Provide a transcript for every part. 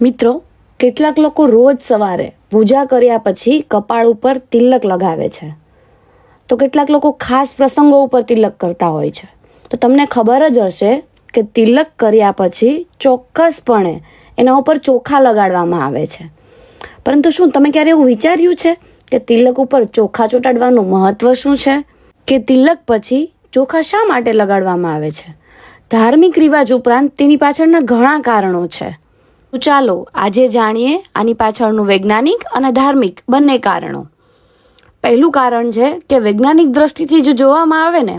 મિત્રો, કેટલાક લોકો રોજ સવારે પૂજા કર્યા પછી કપાળ ઉપર તિલક લગાવે છે. તો કેટલાક લોકો ખાસ પ્રસંગો ઉપર તિલક કરતા હોય છે. તો તમને ખબર જ હશે કે તિલક કર્યા પછી ચોક્કસપણે એના ઉપર ચોખા લગાડવામાં આવે છે. પરંતુ શું, તમે ક્યારે એવું વિચાર્યું છે કે તિલક ઉપર ચોખા ચોંટાડવાનું મહત્વ શું છે? કે તિલક પછી ચોખા શા માટે લગાડવામાં આવે છે? ધાર્મિક રિવાજ ઉપરાંત તેની પાછળના ઘણા કારણો છે. તો ચાલો આજે જાણીએ આની પાછળનું વૈજ્ઞાનિક અને ધાર્મિક બંને કારણો. પહેલું કારણ છે કે વૈજ્ઞાનિક દ્રષ્ટિથી જો જોવામાં આવે ને,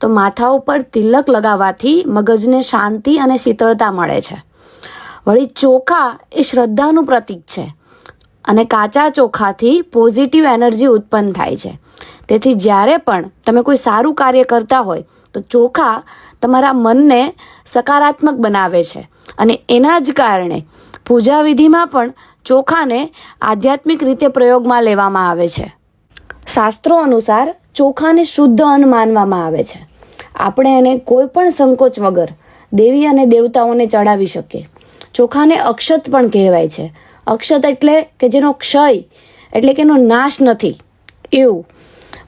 તો માથા ઉપર તિલક લગાવવાથી મગજને શાંતિ અને શીતળતા મળે છે. વળી ચોખા એ શ્રદ્ધાનું પ્રતીક છે અને કાચા ચોખાથી પોઝિટિવ એનર્જી ઉત્પન્ન થાય છે. તેથી જ્યારે પણ તમે કોઈ સારું કાર્ય કરતા હોય તો ચોખા તમારા મનને સકારાત્મક બનાવે છે. અને એના જ કારણે પૂજા વિધિમાં પણ ચોખાને આધ્યાત્મિક રીતે પ્રયોગમાં લેવામાં આવે છે. શાસ્ત્રો અનુસાર ચોખાને શુદ્ધ અન્ન માનવામાં આવે છે. આપણે એને કોઈ પણ સંકોચ વગર દેવી અને દેવતાઓને ચડાવી શકીએ. ચોખાને અક્ષત પણ કહેવાય છે. અક્ષત એટલે કે જેનો ક્ષય, એટલે કે એનો નાશ નથી. એવું.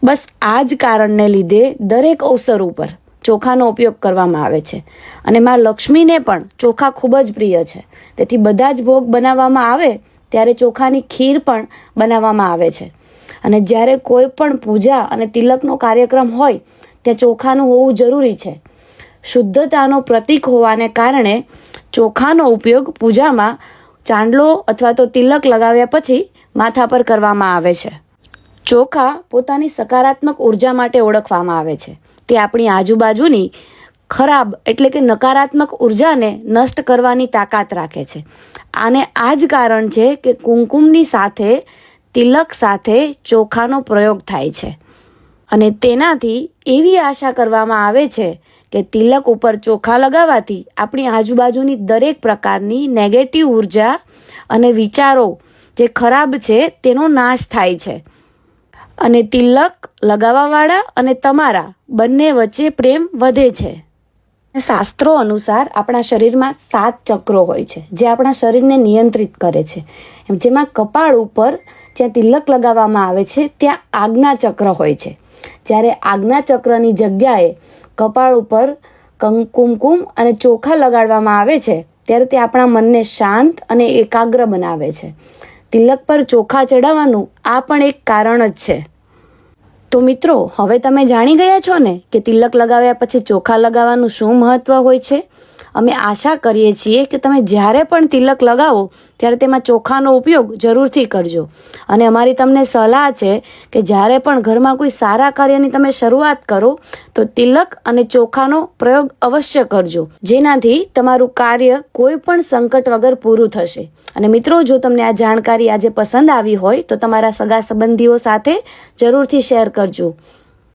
બસ આ જ કારણને લીધે દરેક અવસર ઉપર ચોખાનો ઉપયોગ કરવામાં આવે છે. અને માં લક્ષ્મીને પણ ચોખા ખૂબ જ પ્રિય છે. તેથી બધા જ ભોગ બનાવવામાં આવે, ત્યારે ચોખાની ખીર પણ બનાવવામાં આવે છે. અને જ્યારે કોઈ પણ પૂજા અને તિલકનો કાર્યક્રમ હોય, ત્યાં ચોખાનું હોવું જરૂરી છે. શુદ્ધતાનો પ્રતીક હોવાને કારણે ચોખાનો ઉપયોગ પૂજામાં ચાંદલો અથવા તો તિલક લગાવ્યા પછી માથા પર કરવામાં આવે છે. ચોખા પોતાની સકારાત્મક ઊર્જા માટે ઓળખવામાં આવે છે. તે આપણી આજુબાજુની ખરાબ એટલે કે નકારાત્મક ઉર્જાને નષ્ટ કરવાની તાકાત રાખે છે. આને આ જ કારણ છે કે કુમકુમની સાથે, તિલક સાથે ચોખાનો પ્રયોગ થાય છે. અને તેનાથી એવી આશા કરવામાં આવે છે કે તિલક ઉપર ચોખા લગાવવાથી આપણી આજુબાજુની દરેક પ્રકારની નેગેટિવ ઊર્જા અને વિચારો જે ખરાબ છે તેનો નાશ થાય છે. અને તિલક લગાવવાવાળા અને તમારા બંને વચ્ચે પ્રેમ વધે છે. શાસ્ત્રો અનુસાર આપણા શરીરમાં સાત ચક્રો હોય છે, જે આપણા શરીરને નિયંત્રિત કરે છે. જેમાં કપાળ ઉપર જ્યાં તિલક લગાવવામાં આવે છે, ત્યાં આજ્ઞા ચક્ર હોય છે. જ્યારે આજ્ઞા ચક્રની જગ્યાએ કપાળ ઉપર કંકુમકુમ અને ચોખા લગાડવામાં આવે છે, ત્યારે તે આપણા મનને શાંત અને એકાગ્ર બનાવે છે. તિલક પર ચોખા ચડાવવાનું આ પણ એક કારણ જ છે. તો મિત્રો, હવે તમે જાણી ગયા છો ને કે તિલક લગાવ્યા પછી ચોખા લગાવવાનું શું મહત્વ હોય છે? અમે આશા કરીએ છીએ કે તમે જ્યારે પણ તિલક લગાવો, ત્યારે તેમાં ચોખાનો ઉપયોગ જરૂરથી કરજો. અને અમારી તમને સલાહ છે કે જ્યારે પણ ઘરમાં કોઈ સારા કાર્યની તમે શરૂઆત કરો, તો તિલક અને ચોખાનો પ્રયોગ અવશ્ય કરજો. જેનાથી તમારું કાર્ય કોઈ પણ સંકટ વગર પૂરું થશે. અને મિત્રો, જો તમને આ જાણકારી આજે પસંદ આવી હોય, તો તમારા સગા સંબંધીઓ સાથે જરૂરથી શેર કરજો.